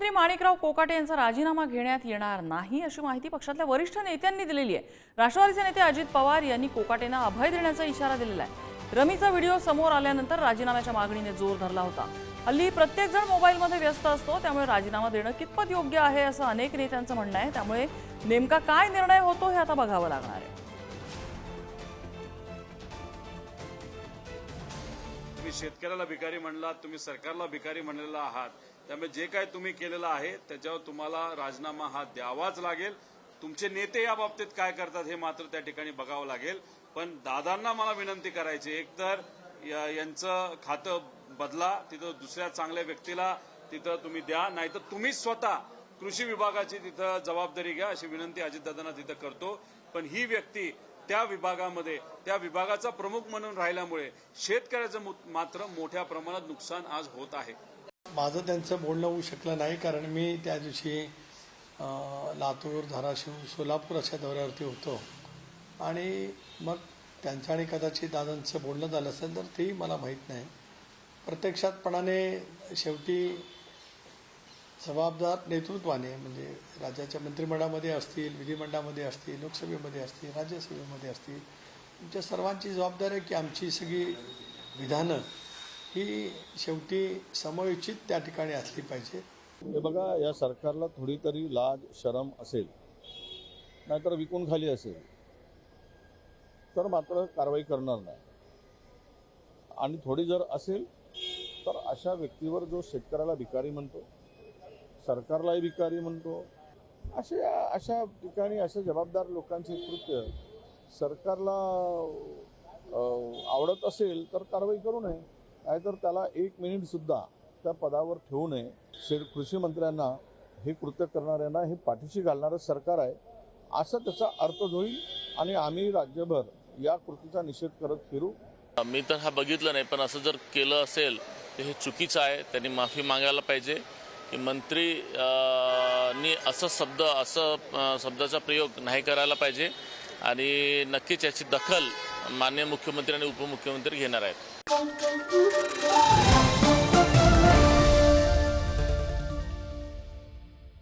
मंत्री माणिकराव कोकाटे यांचा राजीनामा घेण्यात येणार नाही अशी माहिती पक्षातल्या वरिष्ठ नेत्यांनी दिलेली आहे. राष्ट्रवादीचे नेते अजित पवार यांनी कोकाटेंना अभय देण्याचा इशारा दिलेला आहे. रमीचा व्हिडिओ समोर आल्यानंतर राजीनाम्याच्या मागणीने जोर धरला होता. हल्ली प्रत्येक जण मोबाईलमध्ये व्यस्त असतो त्यामुळे राजीनामा देणं कितपत योग्य आहे असं अनेक नेत्यांचं म्हणणं आहे. त्यामुळे नेमका काय निर्णय होतो हे आता बघावं लागणार आहे. तुम्ही शेतकऱ्याला भिकारी म्हणलात तुम्ही सरकारला भिकारी म्हणलेला आहात त्यामुळे जे काय तुम्ही केलेलं आहे त्याच्यावर तुम्हाला राजीनामा हा द्यावाच लागेल. तुमचे नेते या बाबतीत काय करतात हे मात्र त्या ठिकाणी बघावं लागेल. पण दादांना मला विनंती करायची एकतर या- यांचं खातं बदला तिथं दुसऱ्या चांगल्या व्यक्तीला तिथं तुम्ही द्या नाहीतर तुम्हीच स्वतः कृषी विभागाची तिथं जबाबदारी घ्या अशी विनंती अजितदादांना तिथं करतो. पण ही व्यक्ती त्या विभागामध्ये त्या विभागाचा प्रमुख म्हणून राहिल्यामुळे शेतकऱ्याचं मु- मात्र मोठ्या प्रमाणात नुकसान आज होत आहे. माझं त्यांचं बोलणं होऊ शकलं नाही कारण मी त्या दिवशी लातूर धाराशिव सोलापूर अशा दौऱ्यावरती होतो. आणि मग त्यांचं आणि कदाचित दादांचं बोलणं झालं असेल तर तेही मला माहीत नाही. प्रत्यक्षातपणाने शेवटी जबाबदार नेतृत्वाने म्हणजे राज्याच्या मंत्रिमंडळामध्ये असतील विधिमंडळामध्ये असतील लोकसभेमध्ये असतील राज्यसभेमध्ये असतील तुमच्या सर्वांची जबाबदारी आहे की आमची सगळी विधानं ही शेवटी समयोचित त्या ठिकाणी असली पाहिजे. हे बघा या सरकारला थोडी तरी लाज शरम असेल नाहीतर विकून खाली असेल तर मात्र कारवाई करणार नाही. आणि थोडी जर असेल तर अशा व्यक्तीवर जो शेतकऱ्याला भिकारी म्हणतो सरकारलाही भिकारी म्हणतो. असे अशा ठिकाणी अशा जबाबदार लोकांचे कृत्य सरकारला आवडत असेल तर कारवाई करू नये. नाहीतर त्याला एक मिनिटसुद्धा त्या पदावर ठेवू नये. शेड कृषी मंत्र्यांना हे कृत्य करणाऱ्यांना हे पाठीशी घालणारं सरकार आहे. असं त्याचा अर्थ होईल आणि आम्ही राज्यभर या कृतीचा निषेध करत फिरू. मी तर हा बघितलं नाही पण असं जर केलं असेल तर हे चुकीचं आहे. त्यांनी माफी मागायला पाहिजे. मंत्री नी असं शब्द असं शब्दाचा प्रयोग नाही करायला पाहिजे. आणि नक्कीच याची दखल माननीय मुख्यमंत्री आणि उपमुख्यमंत्री घेणार आहेत.